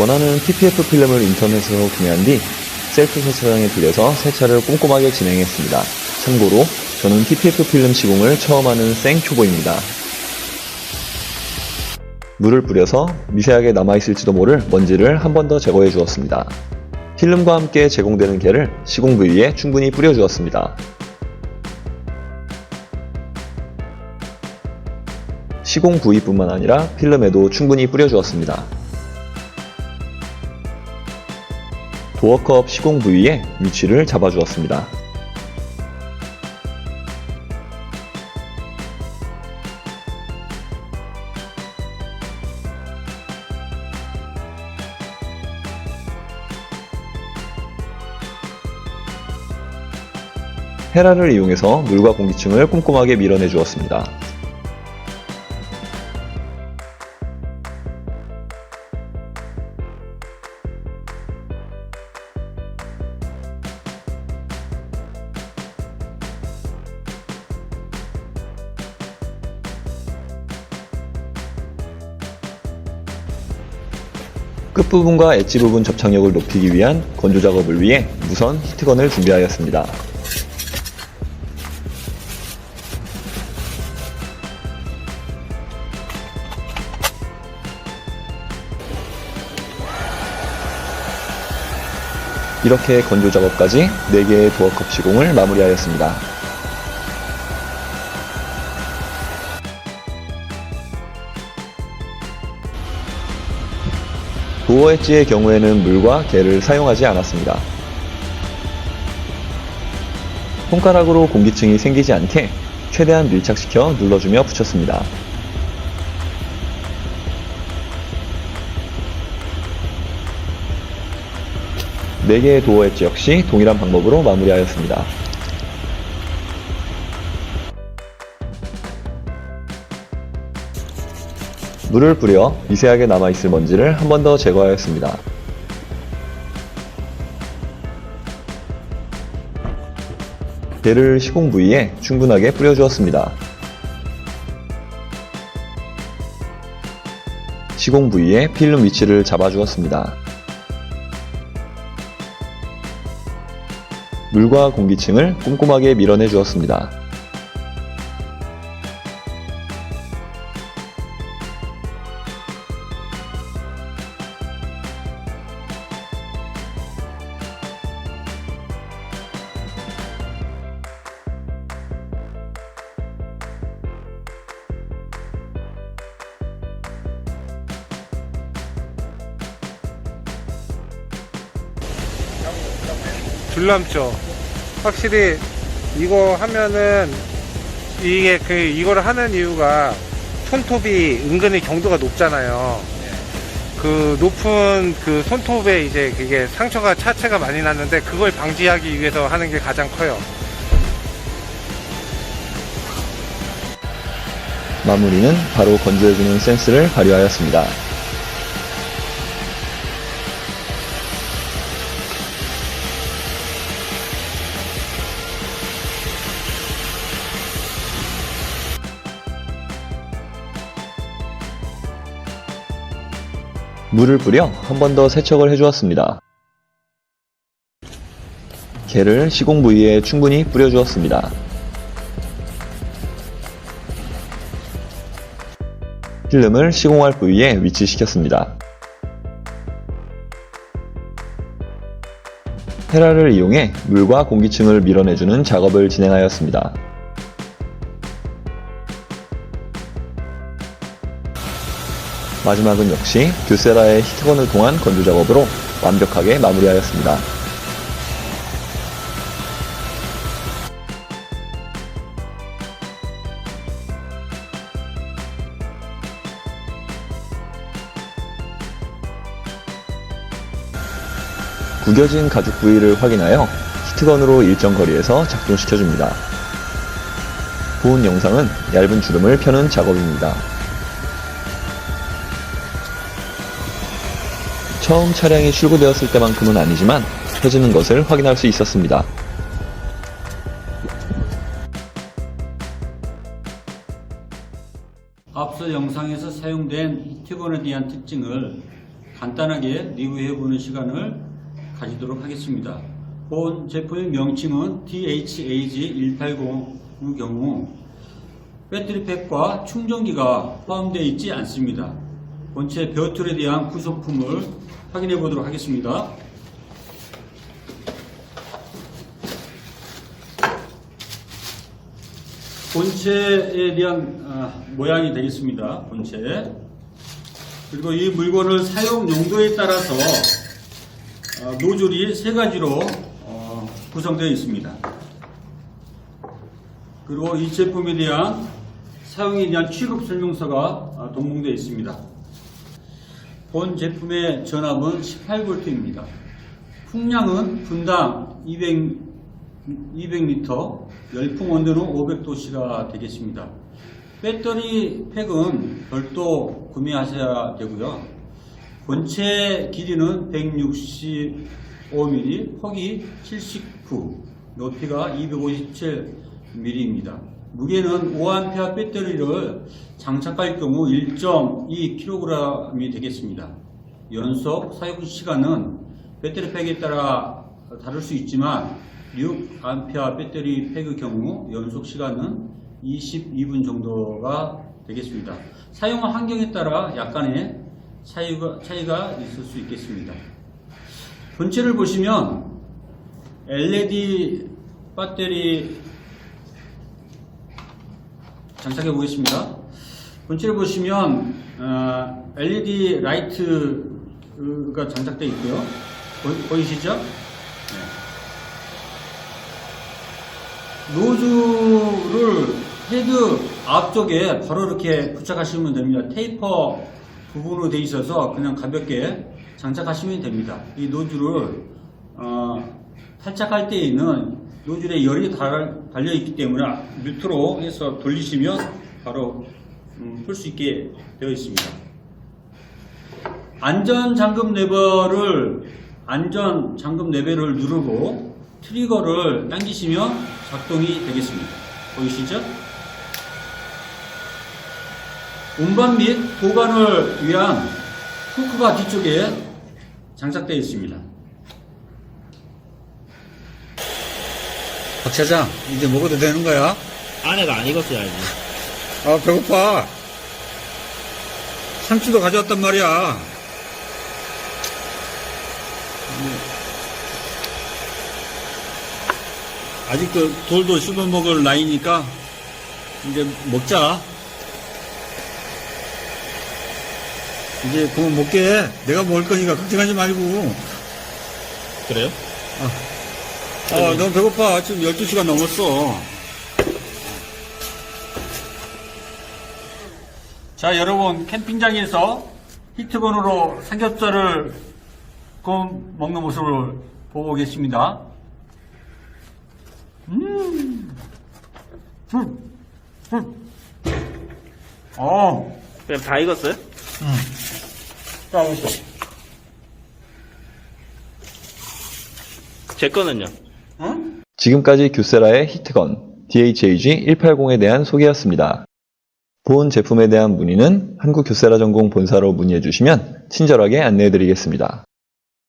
원하는 PPF 필름을 인터넷에서 구매한 뒤 셀프 세차장에 들려서 세차를 꼼꼼하게 진행했습니다. 참고로 저는 PPF 필름 시공을 처음 하는 생초보입니다. 물을 뿌려서 미세하게 남아있을지도 모를 먼지를 한 번 더 제거해 주었습니다. 필름과 함께 제공되는 개를 시공 부위에 충분히 뿌려 주었습니다. 시공 부위뿐만 아니라 필름에도 충분히 뿌려 주었습니다. 도어컵 시공 부위에 위치를 잡아 주었습니다. 헤라를 이용해서 물과 공기층을 꼼꼼하게 밀어내 주었습니다. 끝부분과 엣지 부분 접착력을 높이기 위한 건조 작업을 위해 무선 히트건을 준비하였습니다. 이렇게 건조 작업까지 4개의 도어컵 시공을 마무리하였습니다. 도어 엣지의 경우에는 물과 개를 사용하지 않았습니다. 손가락으로 공기층이 생기지 않게 최대한 밀착시켜 눌러주며 붙였습니다. 네개의 도어 엣지 역시 동일한 방법으로 마무리하였습니다. 물을 뿌려 미세하게 남아있을 먼지를 한 번 더 제거하였습니다. 개를 시공 부위에 충분하게 뿌려주었습니다. 시공 부위에 필름 위치를 잡아주었습니다. 물과 공기층을 꼼꼼하게 밀어내 주었습니다. 줄넘죠. 확실히 이거 하면은 이게 그 이거를 하는 이유가 손톱이 은근히 경도가 높잖아요. 그 높은 그 손톱에 이제 그게 상처가 차체가 많이 났는데 그걸 방지하기 위해서 하는 게 가장 커요. 마무리는 바로 건조해주는 센스를 발휘하였습니다. 물을 뿌려 한 번 더 세척을 해주었습니다. 개를 시공 부위에 충분히 뿌려주었습니다. 필름을 시공할 부위에 위치시켰습니다. 헤라를 이용해 물과 공기층을 밀어내주는 작업을 진행하였습니다. 마지막은 역시 듀세라의 히트건을 통한 건조 작업으로 완벽하게 마무리하였습니다. 구겨진 가죽 부위를 확인하여 히트건으로 일정 거리에서 작동시켜줍니다. 본 영상은 얇은 주름을 펴는 작업입니다. 처음 차량이 출고되었을 때만큼은 아니지만 펴지는 것을 확인할 수 있었습니다. 앞서 영상에서 사용된 히트건에 대한 특징을 간단하게 리뷰해보는 시간을 가지도록 하겠습니다. 본 제품의 명칭은 DHAG180의 경우 배터리팩과 충전기가 포함되어 있지 않습니다. 본체 벼틀에 대한 구성품을 확인해 보도록 하겠습니다. 본체에 대한 아, 모양이 되겠습니다. 본체. 그리고 이 물건을 사용 용도에 따라서 아, 노즐이 세 가지로 어, 구성되어 있습니다. 그리고 이 제품에 대한 사용에 대한 취급 설명서가 아, 동봉되어 있습니다. 본 제품의 전압은 18V입니다. 풍량은 분당 200, 200m, 열풍 온도는 500도씨가 되겠습니다. 배터리 팩은 별도 구매하셔야 되고요. 본체 길이는 165mm, 폭이 79, 높이가 257mm입니다. 무게는 5A 배터리를 장착할 경우 1.2kg이 되겠습니다. 연속 사용 시간은 배터리 팩에 따라 다를 수 있지만 6A 배터리 팩의 경우 연속 시간은 22분 정도가 되겠습니다. 사용 환경에 따라 약간의 차이가, 차이가 있을 수 있겠습니다. 본체를 보시면 LED 배터리 장착해 보겠습니다. 본체를 보시면 어, LED 라이트가 장착되어 있고요. 보이, 시죠 노즐을 헤드 앞쪽에 바로 이렇게 부착하시면 됩니다. 테이퍼 부분으로 되어 있어서 그냥 가볍게 장착하시면 됩니다. 이 노즐을 어, 탈착할 때에는 노즐에 열이 달- 달려있기 때문에 밑으로 해서 돌리시면 바로 음, 풀수 있게 되어 있습니다. 안전 잠금 레버를 안전 잠금 레벨을 누르고 트리거를 당기시면 작동이 되겠습니다. 보이시죠? 운반 및 보관을 위한 후크가 뒤쪽에 장착되어 있습니다. 박 차장, 이제 먹어도 되는 거야? 안에가 안 익었어야지. 아, 배고파. 상추도 가져왔단 말이야. 아직도 돌도 씹어 먹을 나이니까 이제 먹자. 이제 그만 먹게. 내가 먹을 거니까 걱정하지 말고. 그래요? 아, 너무 배고파. 지금 12시간 넘었어. 자, 여러분, 캠핑장에서 히트건으로 삼겹살을 구워 먹는 모습을 보고 계십니다. 음, 음, 음. 어, 그냥 다 익었어요? 자, 보시죠. 제 거는요? 응? 지금까지 교세라의 히트건 DHAG180에 대한 소개였습니다. 본 제품에 대한 문의는 한국교세라 전공 본사로 문의해 주시면 친절하게 안내해 드리겠습니다.